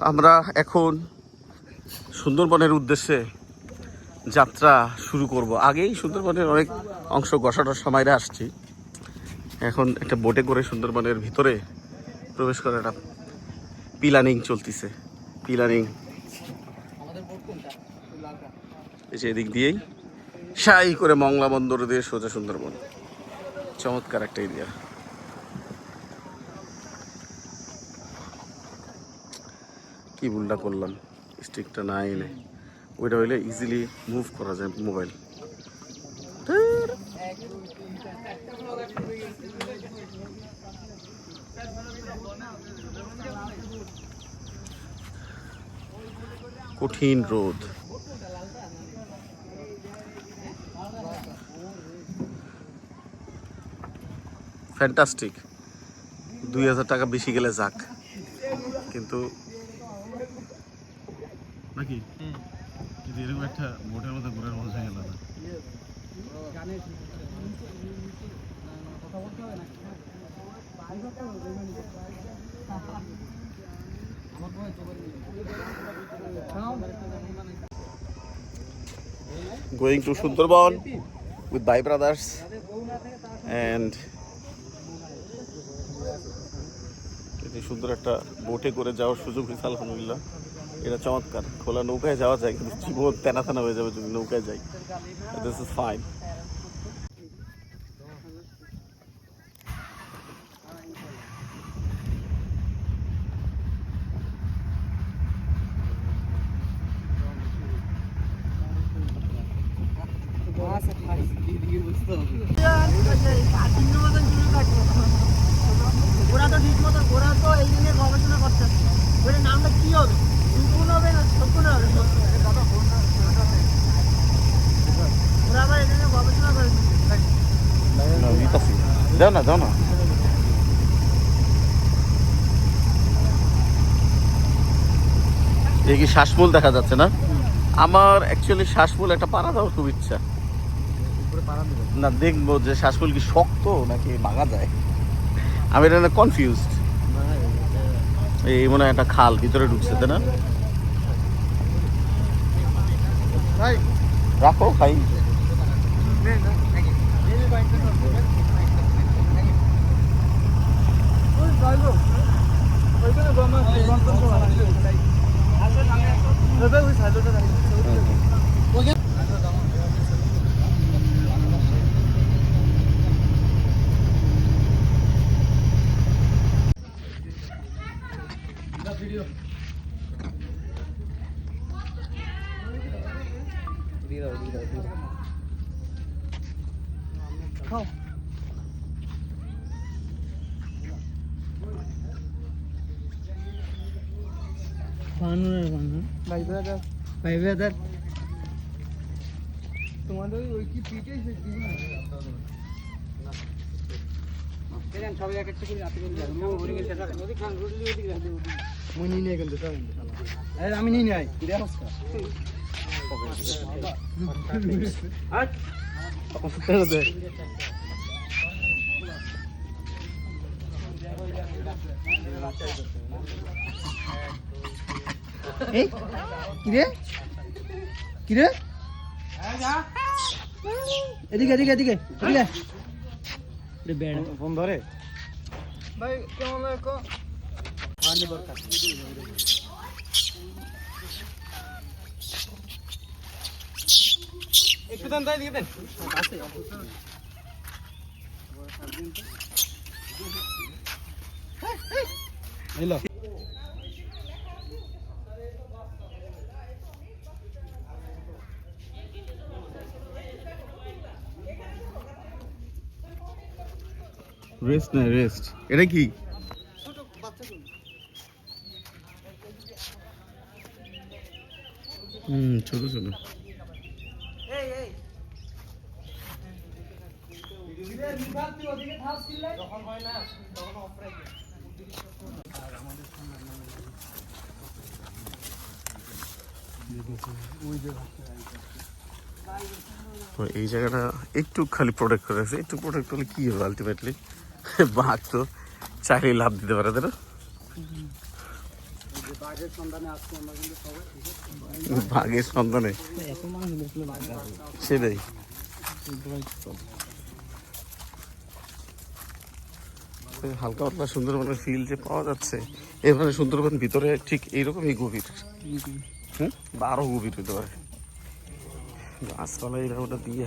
আমরা এখন সুন্দরবনের উদ্দেশ্যে যাত্রা শুরু করব। আগেই সুন্দরবনের অনেক অংশ গসাটার সময়রে আসছি। এখন একটা বোটে করে সুন্দরবনের ভিতরে প্রবেশ করার একটা পিলানিং চলতিছে। পিলানিং এই যে এদিক দিয়েই সাই করে মংলা বন্দর দিয়ে সোজা সুন্দরবন। চমৎকার একটা এরিয়া কি ভুলটা করলাম? স্টিকটা না এনে। ওইটা হইলে ইজিলি মুভ করা যায় মোবাইল কঠিন রোদ ফ্যান্টাস্টিক দুই হাজার টাকা বেশি গেলে যাক। কিন্তু নাকি কিন্তু এরকম একটা বোটের মধ্যে ঘোরার মজা গেল না। Going to Sundarban with Bhai brothers. And এটি সুন্দর একটা বোটে করে যাওয়ার সুযোগ হয়েছে, আলহামদুলিল্লাহ। এটা চমৎকার। খোলা নৌকায় যাওয়া যায়, কিন্তু জীবন তেনা তেনা হয়ে যাবে যদি নৌকায় যাই। দিস ইজ ফাইন তো মতো তো এই নিয়ে গবেষণা করতেছে নামটা কি হবে? যাও না যাও না শ্বাসমূল দেখা যাচ্ছে না? আমার অ্যাকচুয়ালি শ্বাসমূল একটা পাড়া দেওয়ার খুব ইচ্ছা। না, দেখব যে শ্বাসমূল কি শক্ত নাকি ভাঙা যায়। আমি এটা কনফিউজড এই মনে হয় একটা খাল ভিতরে ঢুকছে, তাই না? રાખો ખાઈ দাদা ওই সাইডটা খাই ভাই ব্রাদার ভাই ব্রাদার তোমাদের ওই কি পিঠে সবাই এক একটা করে রাতে নদী খান রুটলি ওদিকে রাতে মুই নিয়ে নিয়ে সব আমি নিয়ে নাই। এই কিরে? কিরে? এদিকে এদিকে এদিকে এদিকে। ফোন ধরে। ভাই কেমন লাগো আনি বরকা একটু দেন তাই দিকে দেন। হ্যালো রেস্ট না রেস্ট এটা কি? হুম ছোট ছোট। এই জায়গাটা একটু খালি প্রোটেক্ট করে আছে একটু প্রোটেক্ট করলে কি হবে আলটিমেটলি বাঘ তো চাকরি লাভ দিতে পারে তাই না? বাঘের বাঘ সেটাই। এই হালকা পাতলা সুন্দরবনের ফিল যে পাওয়া যাচ্ছে এখানে সুন্দরবন ভিতরে ঠিক এইরকমই গভীর। হুম? বা আরও গভীর হতে পারে। গাছপালা এরা ওটা দিয়ে।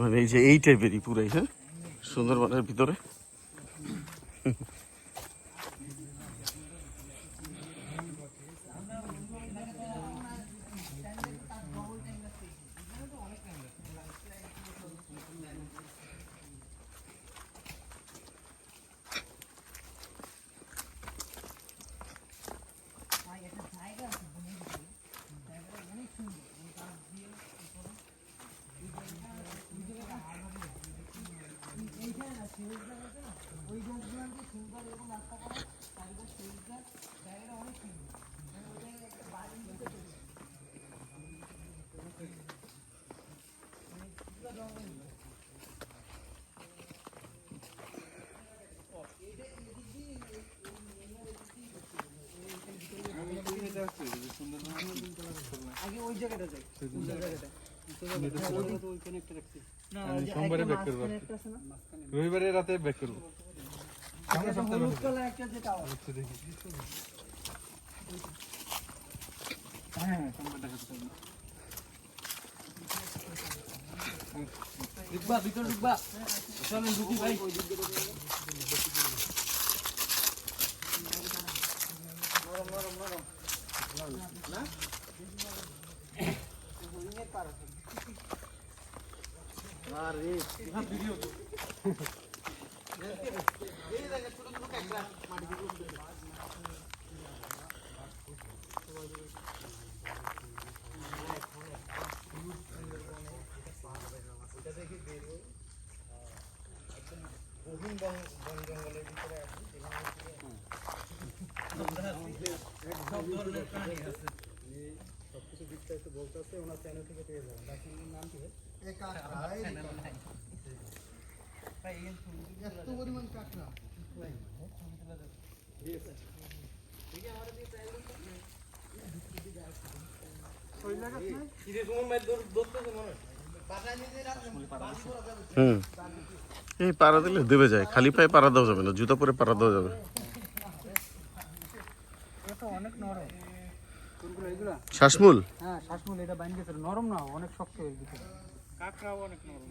মানে এই যে এই টাইপেরই পুরাই হ্যাঁ? সুন্দরবনের ভিতরে। আগে ওই জায়গাটা যাই। ওই জায়গাটা। ওইখানে একটা রাখছি। না সোমবারে ব্যাক করব একটা আছে না? রবিবারে রাতে ব্যাক করব। একটা তো হলুদ কালার একটা যেটা দেখি। হ্যাঁ হ্যাঁ সোমবার দেখাতে দিকবা ভিতর দিকবা চলেন ঢুকি ভাই বহু বন বন জঙ্গলের ভিতরে আছে সবকিছু বিস্তারিত বলতে আছে ওনার চ্যানেল থেকে পেয়ে যাবেন ডাক্তারের নাম কি এত মনে হয়। হুম। এই পাড়া দিলে দেবে যায় খালি পায়ে পাড়া দেওয়া যাবে না জুতা পরে পাড়া দেওয়া যাবে। এটা অনেক নরম শ্বাসমূল হ্যাঁ শ্বাসমূল এটা বাইন গেছে নরম না অনেক শক্ত হয়ে গেছে কাঁকড়াও অনেক নরম।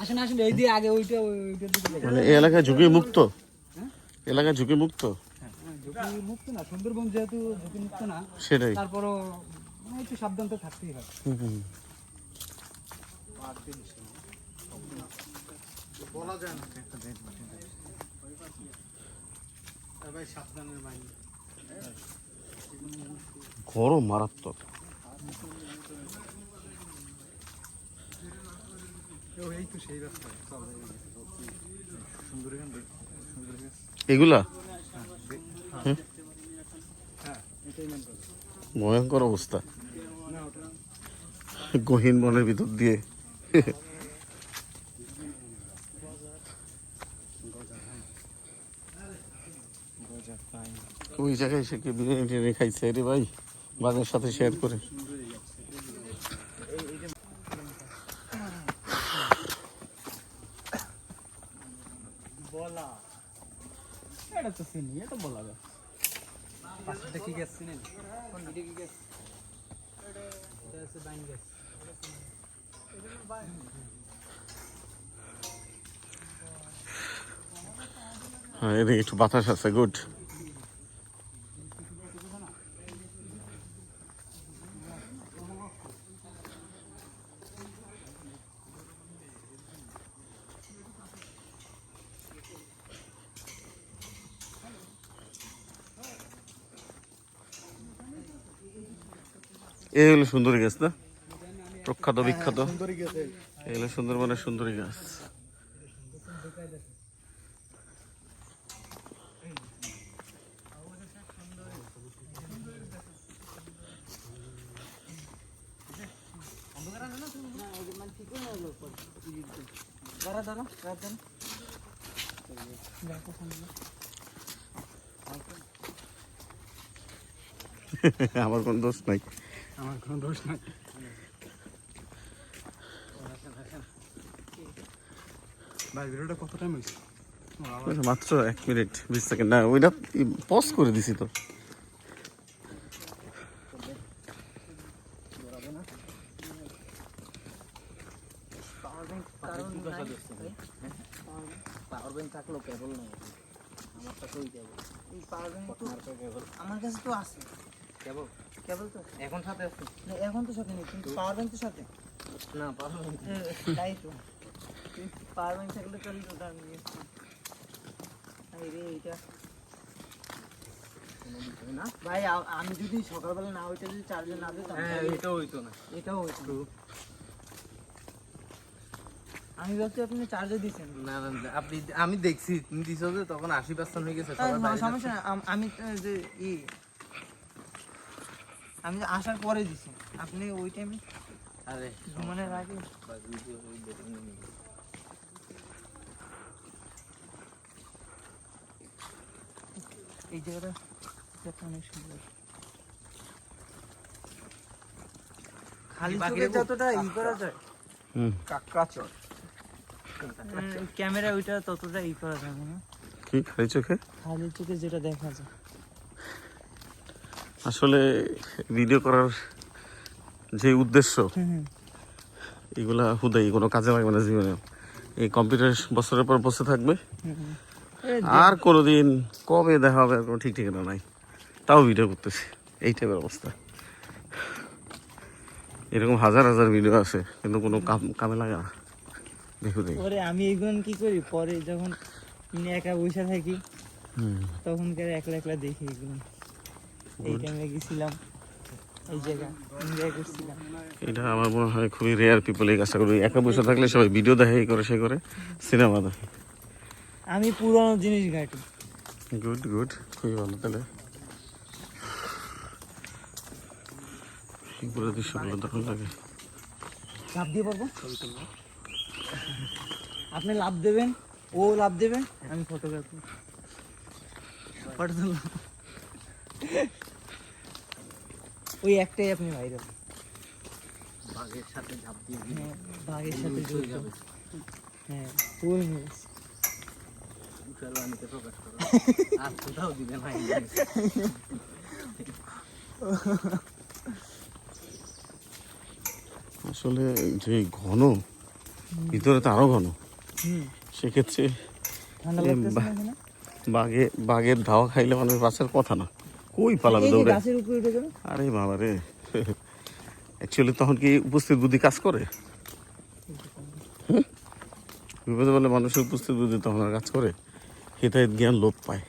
আসেন আসেন এই দিয়ে আগে ওইটা ওইটার দিকে মানে এই এলাকায় ঝুঁকি মুক্ত? এলাকায় ঝুঁকি মুক্ত? হ্যাঁ, ঝুঁকি মুক্ত না সুন্দরবন যেহেতু ঝুঁকি মুক্ত না সেটাই। তারপরও মানে একটু সাবধান তো থাকতেই হয় হুম, হুম। বলা যায় না ভাই সাবধানের বাইরে গরম মারাত্মক। এই তো সেই রাস্তা এগুলা? হ্যাঁ। ভয়ঙ্কর অবস্থা। গহীন বনের ভিতর দিয়ে। ওই জায়গায় সে কি বিরিয়ানি খাইছে? রে ভাই বানের সাথে শেয়ার করে বলা এটা তো চিনি এটা বলা যায় পাশেরটা কি গ্যাস চিনেন কোন কি গ্যাস এটা হচ্ছে বাইন গ্যাস? হ্যাঁ এদিকে একটু বাতাস আছে গুড। এই হলো সুন্দরী গাছ না? প্রখ্যাত বিখ্যাত। সুন্দরী গেছে এই হলো সুন্দরবনের সুন্দরী গাছ। আমার কোনো দোষ নাই। আমার কোনো দোষ নাই। ভাই ভিডিওটা কত টাইম হয়েছে? মাত্র এক মিনিট বিশ সেকেন্ড না ওইটা পজ করে দিছি তো। পাওয়ার ব্যাংক কেবল নাই কাছে আমার কাছে তো আছে। কেবল? কেবল তো? এখন সাথে আছে। না, এখন তো সাথে নেই কিন্তু পাওয়ার ব্যাংক তো সাথে। না পাওয়ার ব্যাংক তাই তো। পাওয়ার ব্যাংক থাকলে তো আমি নিয়ে রে এইটা। না। ভাই আমি যদি সকালবেলা না যদি চার্জে না দিতাম হ্যাঁ তাহলে এটা হইতো না। এটাও হইতো আমি ভাবছি আপনি চার্জে দিচ্ছেন না না না, আপনি আমি দেখছি তুমি দিছো যে তখন আশি পার্সেন্ট হয়ে গেছে না, সমস্যা আমি যে ই আমি আসার পরে দিছি। আপনি ওই টাইমে। আরে ঘুমানোর আগে। এই জায়গাটা অনেক সুন্দর। খালি চোখে যতটা ই করা যায় হুম। কাকড়া চর ক্যামেরা ওইটা ততটা ই করা যাবে না। কি খালি চোখে? খালি চোখে যেটা দেখা যায়। আসলে ভিডিও করার যে উদ্দেশ্য এগুলা হুদাই কোনো কাজে লাগবে না জীবনে। এই কম্পিউটার বছরের পর বসে থাকবে। আর কোনোদিন কবে দেখা হবে আর কোনো ঠিক ঠিকানা নাই। তাও ভিডিও করতেছি। এই টাইপের অবস্থা। এরকম হাজার হাজার ভিডিও আছে কিন্তু কোনো কাম কামে লাগে না। দেখু দেখি। আমি এগুলো কি করি? পরে যখন একা বসে থাকি তখনকার একলা একলা দেখি এগুলো। এই টাইমে গেছিলাম। এই জায়গা এনজয় করছিলাম এটা আমার মনে হয় খুবই রেয়ার পিপল এই কাজটা করবে। একা বসে থাকলে সবাই ভিডিও দেখে এই করে সে করে সিনেমা দেখে। আমি পুরনো জিনিস ঘাটি। গুড গুড খুবই ভালো তাহলে। পুরো দৃশ্যগুলো দারুণ লাগে। লাভ দিয়ে পারব? আপনি লাভ দেবেন ও লাভ দেবেন আমি ফটোগ্রাফি ফটো ওই একটাই আপনি বাইরে বাঘের সাথে ঝাঁপ দিয়ে হ্যাঁ বাঘের সাথে যাবে। হ্যাঁ ফুল মিস উঠার বাণীতে প্রকাশ করো। আর কোথাও দিবে না আসলে যে ঘন ভিতরে তো আরও ঘন। সেক্ষেত্রে? বাঘে বাঘের ধাওয়া খাইলে মানুষ বাঁচার কথা না। কই পালাবে দৌড়ে? গাছের উপরে উঠে গেল আরে বাবা রে। অ্যাকচুয়ালি তখন কি উপস্থিত বুদ্ধি কাজ করে? বিপদে বলে মানুষের উপস্থিত বুদ্ধি তখন আর কাজ করে। হেতায়ত জ্ঞান লোপ পায়।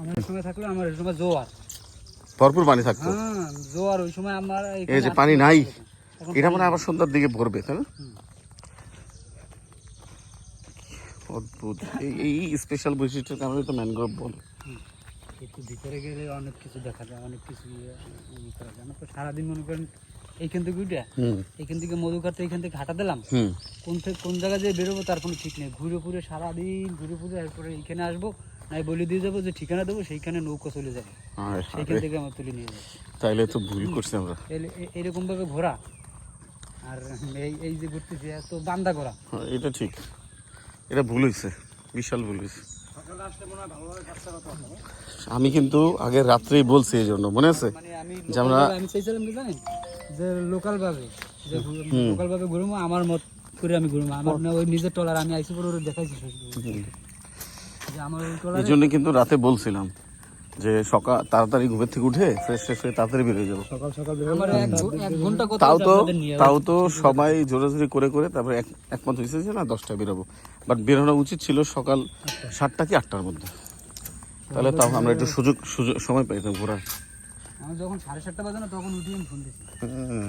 আমার সঙ্গে থাকলে আমার সময় জোয়ার। ভরপুর পানি থাকতো। হ্যাঁ জোয়ার ওই সময় আমার এই যে পানি নাই। এটা মানে আবার সন্ধ্যার দিকে ভরবে তাই না হুম। অদ্ভুত এই- স্পেশাল বৈশিষ্ট্যের কারণে তো ম্যানগ্রোভ বল। একটু ভিতরে গেলে অনেক কিছু দেখা যায় অনেক কিছু ইয়ে ইয়ে করা যায় তো সারাদিন মনে করেন এইখান থেকে উঠে এইখান থেকে মধু কাটতে এইখান থেকে হাঁটা দিলাম কোন থেকে কোন জায়গায় যে বেরোবো তার কোনো ঠিক নেই। ঘুরে ঘুরে সারাদিন ঘুরে ঘুরে এরপরে এইখানে আসব নাই বলে দিয়ে যাব যে ঠিকানা দেবো সেইখানে নৌকা চলে যাবে। সেইখান থেকে আমার তুলে নিয়ে যাবে। তাইলে তো ভুল করছি আমরা। এলে- এ- এরকমভাবে ঘোরা। আর এই এই যে ঘুরতেছি এত বান্দা ঘোরা। হ্যাঁ, এটা ঠিক। এটা ভুল হয়েছে বিশাল ভুল হয়েছে আমি কিন্তু আগে রাত্রেই বলছি এই জন্য মনে আছে? মানে আমি যে আমরা- আমি চাইছিলাম কি জানেন? যে লোকাল ভাবে যে লোকাল ভাবে ঘুরবো আমার মত করে আমি ঘুরবো আমার না ওই নিজের টলার আমি আইসি পরে দেখাইছি যে আমার এই জন্য কিন্তু রাতে বলছিলাম। যে সকাল তাড়াতাড়ি ঘুমের থেকে উঠে ফ্রেশ ফ্রেশ হয়ে তাড়াতাড়ি বেরিয়ে যাব। সকাল সকাল আমার এক ঘ- এক ঘণ্টা কথা তাও তো তাও তো সবাই জোরাজোরি করে করে তারপরে এক একমত হয়েছে যে না দশটায় বেরোবো বাট বেরোনো উচিত ছিল সকাল সাতটা কি আটটার মধ্যে। তাহলে তাও আমরা একটু সুযোগ সুযোগ সময় পাইতাম ঘোরার। আমি যখন সাড়ে সাতটা বাজে না তখন উঠে ফোন দিচ্ছি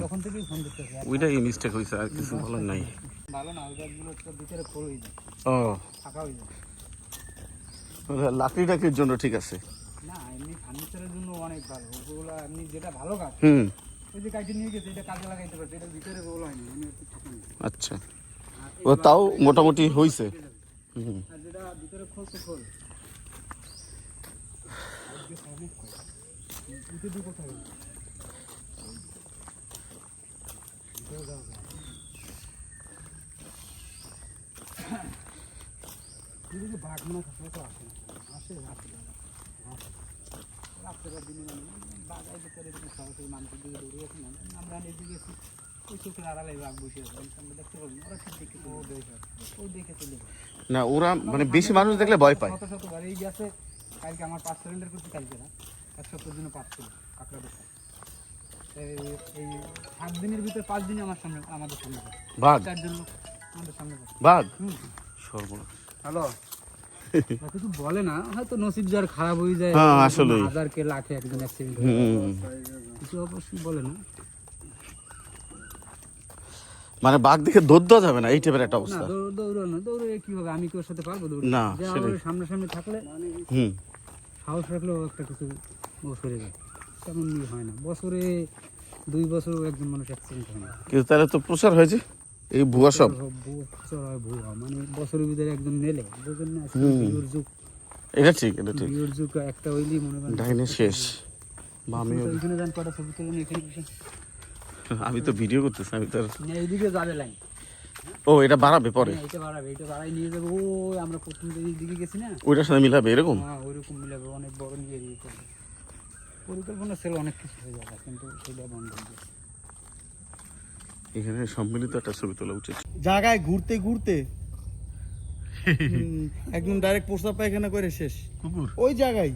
তখন থেকেই ফোন দিতেছি ওইটাই মিস্টেক হয়েছে আর কিছু বলার নাই। ভালো না ওই গাছগুলো ভিতরে খোল হয়ে যায়। ও। ফাঁকা হয়ে যায়। লাকড়ি টাকড়ির জন্য ঠিক আছে না এমনি ফার্নিচারের জন্য অনেক ভালো ওগুলো এমনি যেটা ভালো গাছ হুম। ওই যে কাটি নিয়ে গেছে এটা কাজে লাগাইতে পারছে এটা ভিতরে হয়নি মানে একটু ঠিক নেই আচ্ছা ও তাও মোটামুটি হয়েছে হুম। আর যেটা ভিতরে খোল। তো খোল বাঘ মনে আসে আসে। রাত্রের দিনে মানে বাঘ এরকম সরাসরি মানুষের দিকে দৌড়ে গেছে না আমরা এদিকে গেছি ওই চোখের আড়ালে বাঘ বসে আমরা দেখতে পাবো ওরা ঠিক দেখে ও দেখে ও দেখে চলে না ওরা মানে বেশি মানুষ দেখলে ভয় পায়। শত শত বার এই গেছে কালকে আমার পাঁচ সিলিন্ডার করতে কালকে না এক সপ্তাহের জন্য পাঁচ ছিল কাঁকড়া দেখা এই এই সাত দিনের ভিতরে পাঁচ দিনে আমার সামনে আমাদের সামনে। বাঘ? চারজন লোক আমাদের সামনে বাঘ? হুম। সর্বনাশ। হ্যালো? কিছু বলে না হয়তো নসিব যার খারাপ হয়ে যায় হ্যাঁ, আসলেই। হাজার কে লাখে একজন অ্যাক্সিডেন্ট কিছু অবশ্যই বলে না। মানে বাঘ দেখে দৌড় দেওয়া যাবে না এই টাইপের একটা অবস্থা? দৌড় না দৌড়ে কি হবে আমি কেউ সাথে পারব দৌড় না, সেটাই। আমার থাকলে হুম। সাহস রাখলেও একটা কিছু ও সরে যায়। তেমন হয় না। বছরে দুই বছরও একজন মানুষ অ্যাক্সিডেন্ট হয় না। কিন্তু তাহলে তো প্রচার হয়েছে। এই ভুয়া সব? ভুয়া মানে বছরের ভিতরে একজন না যুগ। এটা ঠিক এটা ঠিক। যুগ একটা হইলি মনে করেন ডাইনে শেষ। তো যান কটা ছবি তুলুন এখানে আমি তো ভিডিও করতেছি আমি তো এইদিকে যাবে লাইন। ও এটা বাড়াবে পরে? এটা বাড়াবে এটা বাড়াই নিয়ে যাবে। ও আমরা প্রথম দিকে গেছি না? ওইটার সাথে মিলাবে এরকম? হ্যাঁ ওইরকম মিলাবে অনেক বড় নিয়ে পরিকল্পনা ছিল অনেক কিছু হয়ে যাবে কিন্তু সেটা বন্ধ হয়ে গেছে এখানে সম্মিলিত একটা ছবি তোলা উচিত। জায়গায় ঘুরতে ঘুরতে একদম ডাইরেক্ট প্রস্তাব পায়খানা করে শেষ। কুকুর? ওই জায়গায়।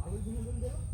ভালোই